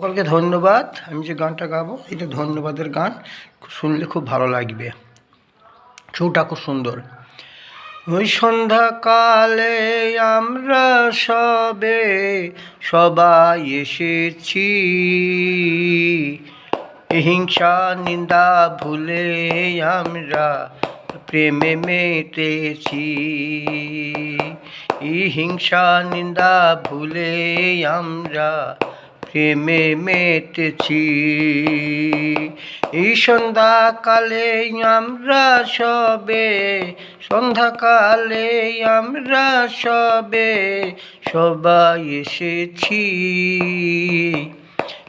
সকলকে ধন্যবাদ। আমি যে গানটা গাবো, এটা ধন্যবাদের গান। শুনলে খুব ভালো লাগবে। সুরটা খুব সুন্দর। ওই সন্ধ্যাকালে আমরা সবে সবাই এসেছি। হিংসা, নিন্দা ভুলে আমরা প্রেমে মেতেছি। হিংসা, নিন্দা ভুলে আমরা প্রেমে মেতেছি এই সন্ধ্যাকালে আমরা সবে, সন্ধ্যাকালে আমরা সবে সবাই এসেছি।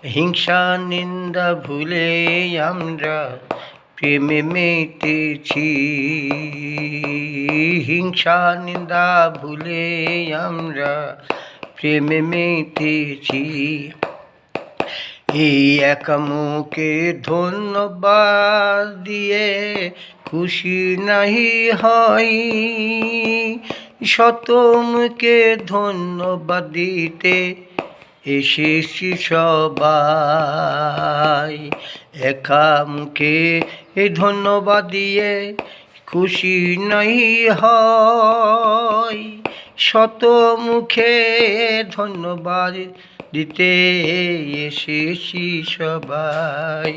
হিংসা, নিন্দা ভুলে আমরা প্রেমে মেতেছি হিংসা, নিন্দা ভুলে আমরা প্রেমে মেতেছি এই এক মুখে ধন্যবাদ দিয়ে খুশি নাহি হয় শত মুখে ধন্যবাদ দিতে এসেছি সবাই। একা মুখে এই ধন্যবাদ দিয়ে খুশি নাই হয় শত মুখে ধন্যবাদ দিতে এসেছি সবাই।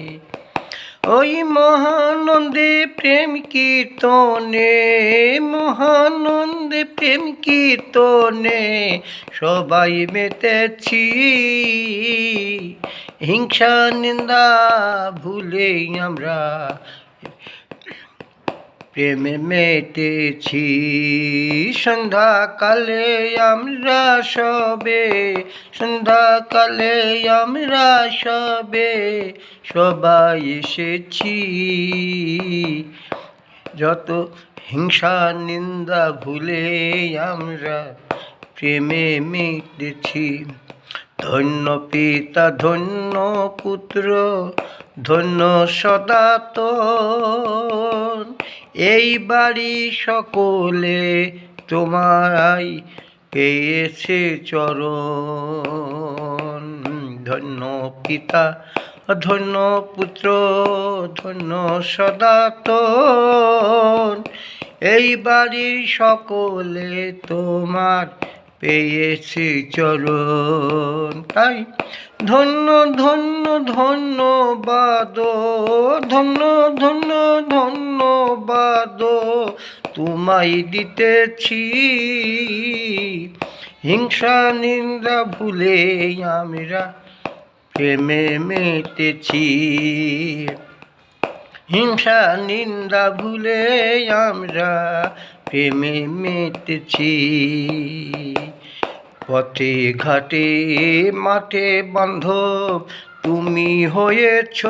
ওই মহানন্দে প্রেম কীর্তনে, মহানন্দে প্রেম কীর্তনে সবাই মেতেছি। হিংসা, নিন্দা ভুলে আমরা প্রেমে মেতেছি সন্ধ্যাকালে আমরা সবে, সন্ধ্যাকালে আমরা সবে সবাই এসেছি। যত হিংসা, নিন্দা ভুলে আমরা প্রেমে মেতেছি ধন্য পিতা, ধন্য পুত্র, ধন্য সদাতন। এই বাড়ি সকলে তোমায় পেয়েছে চরণ। ধন্য পিতা, ধন্য পুত্র, ধন্য সদাতন এই বাড়ির সকলে তোমার পেয়েছে চরণ। তাই ধন্য ধন্য ধন্যবাদ ধন্য ধন্য ধন্যবাদ তোমায় দিতেছি। হিংসা, নিন্দা ভুলে আমরা প্রেমে মেতেছি। হিংসা, নিন্দা ভুলে আমরা প্রেমে মেতেছি। পথে ঘাটে মাঠে বান্ধব, তুমি হয়েছ।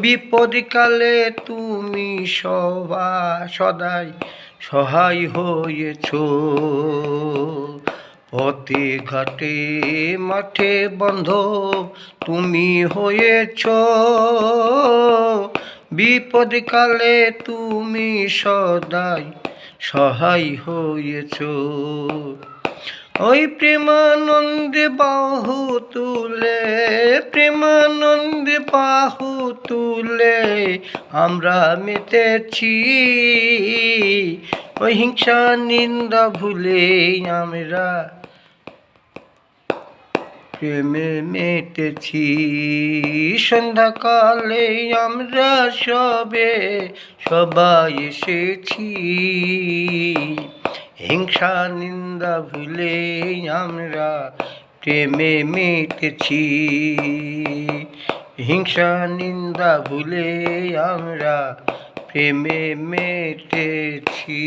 বিপদকালে তুমি সবা, সদাই সহায় হয়েছ। পথে ঘাটে মাঠে বন্ধ তুমি হয়েছ। বিপদকালে তুমি সদাই সহায় হয়েছ। ওই প্রেমানন্দে বাহু তুলে, প্রেমানন্দে বাহু তুলে আমরা মেতেছি। ওই হিংসা নিন্দা ভুলে আমরা প্রেমে মেতেছি সন্ধ্যাকালে আমরা সবে সবাই এসেছি। হিংসা, নিন্দা ভুলে আমরা প্রেমে মেতেছি হিংসা, নিন্দা ভুলে আমরা প্রেমে মেতেছি